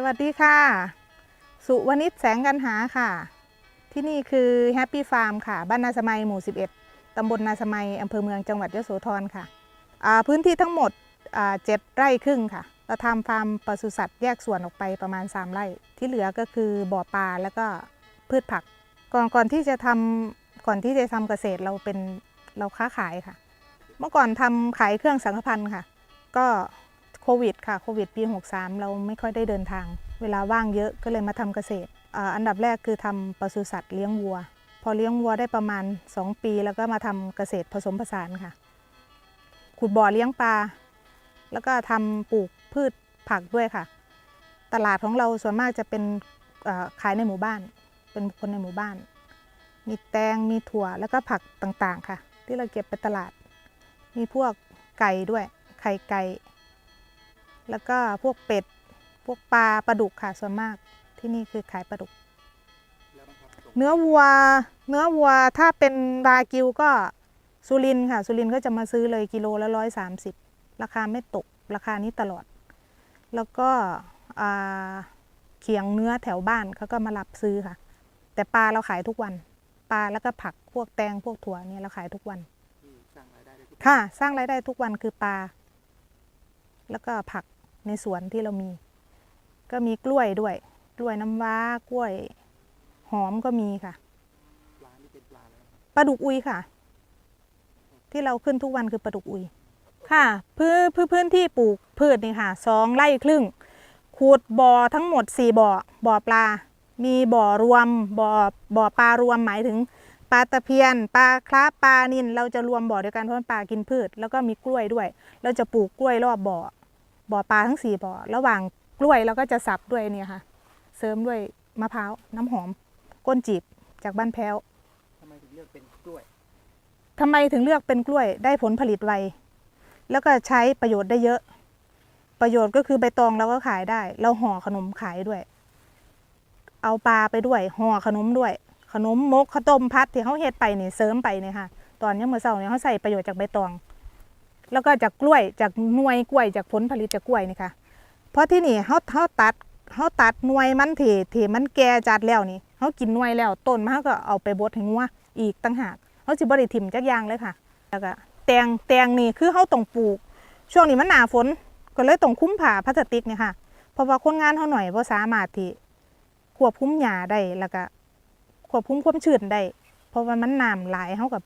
สวัสดีค่ะ สุวนิชแสงกันหาค่ะ ที่นี่คือแฮปปี้ฟาร์มค่ะ บ้านนาสมัยหมู่ 11 ตำบลนาสมัยอำเภอเมืองจังหวัดยโสธรค่ะ พื้นที่ทั้งหมดเจ็ดไร่ครึ่งค่ะ เราทำฟาร์มปศุสัตว์แยกส่วนออกไปประมาณ 3 ไร่ ที่เหลือก็คือบ่อปลาแล้วก็พืชผัก ก่อนก่อนที่จะทำก่อนที่จะทำเกษตรเราเป็นเราค้าขายค่ะ เมื่อก่อนทำขายเครื่องสังฆพันธ์ค่ะ ก็ ควิดค่ะโควิดปี 63 เราไม่ค่อยได้เดินทาง เวลาว่างเยอะก็เลยมาทำเกษตรอันดับแรกคือทำปศุสัตว์เลี้ยงวัว พอเลี้ยงวัวได้ประมาณ 2 ปี แล้วก็มาทำเกษตรผสมผสานค่ะ ขุดบ่อเลี้ยงปลา แล้วก็ทำปลูกพืชผักด้วยค่ะ ตลาดของเราส่วนมากจะเป็นขายในหมู่บ้าน เป็นคนในหมู่บ้าน มีแตงมีถั่วแล้วก็ผักต่างๆค่ะ ที่เราเก็บไปตลาด มีพวกไก่ด้วยไข่ไก่ แล้วก็พวกเป็ด พวกปลาปลาดุกค่ะส่วนมากที่นี่คือขายปลาดุก เนื้อวัว เนื้อวัวถ้าเป็นบากิวก็สุรินทร์ค่ะ สุรินทร์ก็จะมาซื้อเลยกิโลละร้อยสามสิบราคาไม่ตกราคานี้ตลอด แล้วก็อ่าเขียงเนื้อแถวบ้านเขาก็มารับซื้อค่ะ แต่ปลาเราขายทุกวัน ปลาแล้วก็ผักพวกแตงพวกถั่วเนี่ยเราขายทุกวันสร้างรายได้ได้ทุกค่ะ สร้างรายได้ทุกวันคือปลา แล้วก็ผัก ในสวนที่เรามี ก็มีกล้วยด้วย กล้วยน้ำว้ากล้วย หอมก็มีค่ะปลานี่เป็นปลาแล้วครับปลาดุกอุยค่ะ ที่เราขึ้นทุกวันคือปลาดุกอุย ค่ะพื้นพื้นพื้นที่ปลูกพืชนี่ค่ะสองไร่ครึ่งขุดบ่อทั้งหมดสี่บ่อบ่อปลา มีบ่อรวมบ่อบ่อปลารวมหมายถึงปลาตะเพียนปลาคราปลานินเราจะรวมบ่อเดียวกันเพราะมันปลากินพืช แล้วก็มีกล้วยด้วย เราจะปลูกกล้วยรอบบ่อ บ่อปลาทั้งสี่บ่อระหว่างกล้วยเราก็จะสับด้วยเนี่ยค่ะ เสริมด้วยมะพร้าวน้ำหอม ก้นจีบจากบ้านแพ้วทำไมถึงเลือกเป็นกล้วย ทำไมถึงเลือกเป็นกล้วยได้ผลผลิตไว แล้วก็ใช้ประโยชน์ได้เยอะ ประโยชน์ก็คือใบตองเราก็ขายได้ เราห่อขนมขายด้วย เอาปลาไปด้วยห่อขนมด้วย ขนมมกข้าวต้มพัดที่เขาเฮ็ดไปนี่เสริมไปเนี่ยค่ะ ตอนนี้เมื่อเช้าเนี่ยเขาใส่ประโยชน์จากใบตอง แล้วก็จากกล้วยจากหน่วยกล้วยจากผลผลิตจากกล้วยนี่ค่ะเพราะที่นี่เขาเขาตัดเขาตัดหน่วยมันเถเถมันแก่จัดแล้วนี่เขากินหน่วยแล้วต้นมันเขาก็เอาไปบดให้งัวอีกตั้งหากเขาสิบ่ได้ถิ่มจักย่างเลยค่ะ แล้วก็แตงแตงนี่คือเขาต้องปลูก ช่วงนี้มันหนาฝนก็เลยต้องคุ้มผ่าพลาสติกเนี่ยค่ะ เพราะว่าคนงานเขาหน่อยบ่สามารถที่ควบคุมหญ้าได้แล้วก็ควบคุมความชื้นได้เพราะว่ามันน้ำหลายเขากับ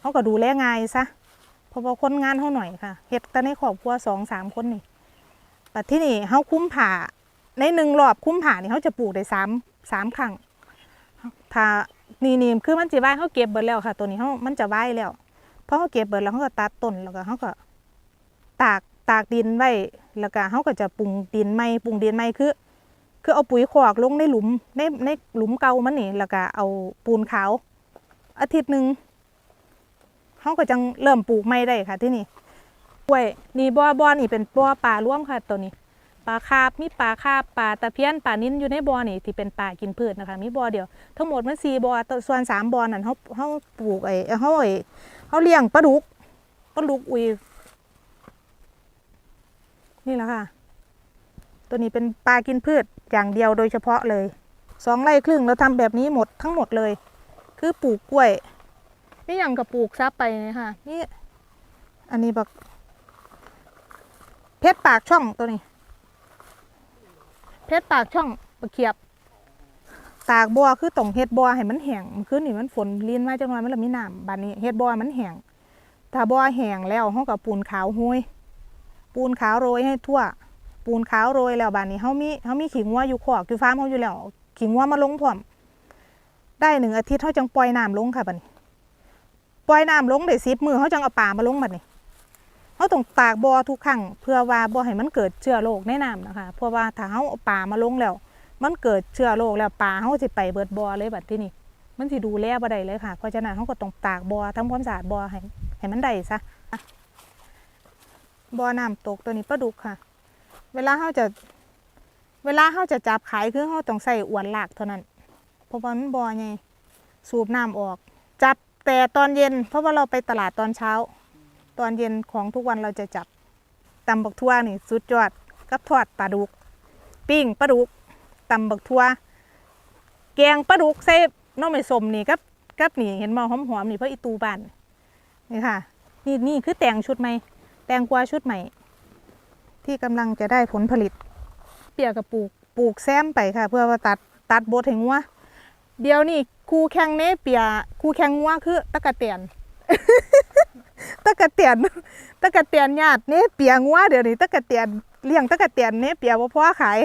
เขาก็ดูแลง่ายซะ เพราะว่าคนงานเขาหน่อยค่ะเฮ็ดแต่ในครอบครัวสองสามคนนี่แต่ที่นี่เขาคุ้มผ่าในหนึ่งรอบคุ้มผ่านี่เขาจะปลูกได้สามสามครั้งถ้านี่นี่คือมันจะไหวเขาเก็บเบิดแล้วค่ะ ตัวนี้เขามันจะไหวแล้วเพอเขาเก็บเบิดแล้วเขาก็ตัดต้นแล้วก็เขาก็ตากตากดินไว้แล้วก็เขาก็จะปรุงดินใหม่ปรุงดินใหม่คือ คือเอาปุ๋ยขอกลงในหลุมในในหลุมเก่ามันนี่แล้วก็เอาปูนขาวอาทิตย์หนึ่ง เขาก็จังเริ่มปลูกใหม่ได้ค่ะที่นี่กล้วยนี่บ่อบ่อนี่เป็นบ่อปลาร่วมค่ะตัวนี้ปลาคาบมีปลาคาบปลาตะเพียนปลานิ้นอยู่ในบ่อนี่ที่เป็นปลากินพืชนะคะมีบ่อเดียวทั้งหมดมันสี่บ่อตัวส่วนสามบ่อนั่นเขาเขาปลูกไอ้เขาไอ้เขาเลี้ยงปลาดุกปลาดุกอุยนี่แหละค่ะ ตัวนี้เป็นปลากินพืชอย่างเดียวโดยเฉพาะเลยสองไร่ครึ่งเราทำแบบนี้หมดทั้งหมดเลย คือปลูกกล้วย นี่อย่างกับปลูกซับไปเนี่ยค่ะ นี่ อันนี้แบบเพชรปากช่องตัวนี้ เพชรปากช่องปะเขียบ ตากบัวคือต้องเฮ็ดบัวให้มันแห้งมันคือนี่มันฝนลีนมาจังหน่อยมันละมีน้ำบัดนี้เฮ็ดบัวมันแห้งถ้าบัวแห้งแล้วเฮาก็ปูนขาวโห้ยปูนขาวโรยให้ทั่ว ปูนขาวโรยแล้วบัดนี้เฮามีเฮามีขิงวัวอยู่ขอกอยู่ฟาร์มเฮาอยู่แล้วขิงวัวมาลงพร้อมได้หนึ่งอาทิตย์เฮาจังปล่อยน้ำลงค่ะบัดนี้ ปล่อยน้ำลงได้10มื้อเฮาจังเอาปลามาลงบัดนี้เขาต้องตากบอทุกครั้งเพื่อว่าบ่ให้มันเกิดเชื้อโรคในน้ำนะคะ เพราะว่าถ้าเขาเอาปลามาลงแล้ว มันเกิดเชื้อโรคแล้วปลาเขาสิไปเบิดบอเลยบัดที่นี่มันสิดูแลบ่ได้เลยค่ะเพราะฉะนั้นเขาก็ต้องตากบอทำความสะอาดบอให้ให้มันได้ซะบอน้ำตกตัวนี้ปลาดุกค่ะ เวลาเขาจะเวลาเขาจะจับขายคือเขาต้องใส่อวนลากเท่านั้นเพราะว่ามันบอไงสูบน้ำออก แต่ตอนเย็นเพราะว่าเราไปตลาดตอนเช้า ตอนเย็นของทุกวันเราจะจับตำบักทั่วนี่สุดยอดกับทอดปลาดุก ปิ้งปลาดุกตำบักทั่วแกงปลาดุกใส่น้องไม่สมนี่กับกับนี่เห็นมอหอมๆนี่เพราะอีตูบ้านนี่ค่ะ นี่นี่คือแตงชุดใหม่แตงกวาชุดใหม่ ที่กำลังจะได้ผลผลิต เปียกกับปลูกปลูกแซมไปค่ะ เพื่อว่าตัดตัดบทให้งัว เดี๋ยวนี่คู่แข่งเนเปียคู่แข่งงัวคือตะกะเตียนตะกะเตียนตะกะเตียนญาติเนเปียงัวเดี๋ยวนี้ตะกะเตียนเลี้ยงตะกะเตียนเนเปียบ่พอขาย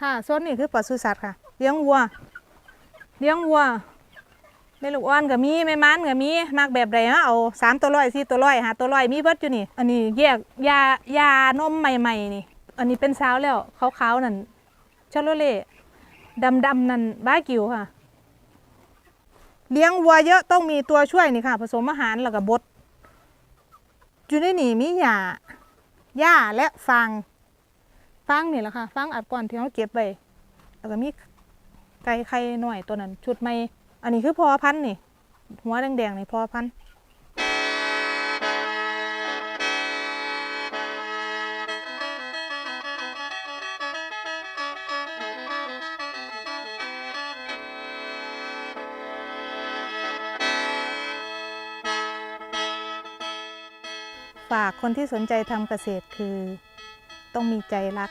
ค่ะส่วนนี้คือปศุสัตว์ค่ะ เลี้ยงวัว เลี้ยงวัวแม่ลูกอ่อนก็มีแม่มันก็มีมักแบบใดมาเอาสามตัวร้อยสี่ตัวร้อยหาตัวร้อยมีเบิดอยู่นี่ อันนี้แยกยายานมใหม่ๆนี่ อันนี้เป็นสาวแล้วขาวๆนั่นชาโลเล่ดำๆนั่นบ้ากิวค่ะ เลี้ยงวัวเยอะต้องมีตัวช่วยนี่ค่ะ ผสมอาหารแล้วก็บดอยู่ในนี่มีหญ้าหญ้าและฟางฟางนี่แหละค่ะฟางอัดก่อนที่เขาเก็บไปแล้วก็มีไก่ไข่หน่อยตัวนั้น ชุดไม่อันนี้คือพอพันธุ์นี่ หัวแดงๆนี่พอพันธุ์ ฝากคนที่สนใจทำเกษตรคือ ต้องมีใจรัก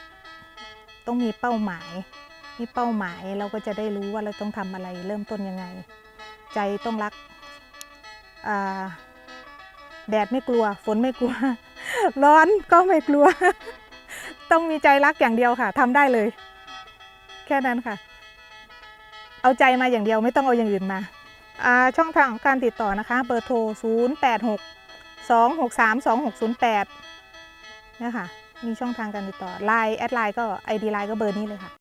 ต้องมีเป้าหมาย มีเป้าหมายเราก็จะได้รู้ว่าเราต้องทำอะไรเริ่มต้นยังไง ใจต้องรักแดดไม่กลัว ฝนไม่กลัว ร้อนก็ไม่กลัว ต้องมีใจรักอย่างเดียวค่ะทำได้เลย แค่นั้นค่ะ เอาใจมาอย่างเดียวไม่ต้องเอาอย่างอื่นมาช่องทางการติดต่อนะคะ เบอร์โทร 086 8 6 2 6 3 2 6 0 8นะคะมีช่องทางการติดต่อไลน์แอดไลน์ก็ ID ไลน์ก็เบอร์นี้เลยค่ะ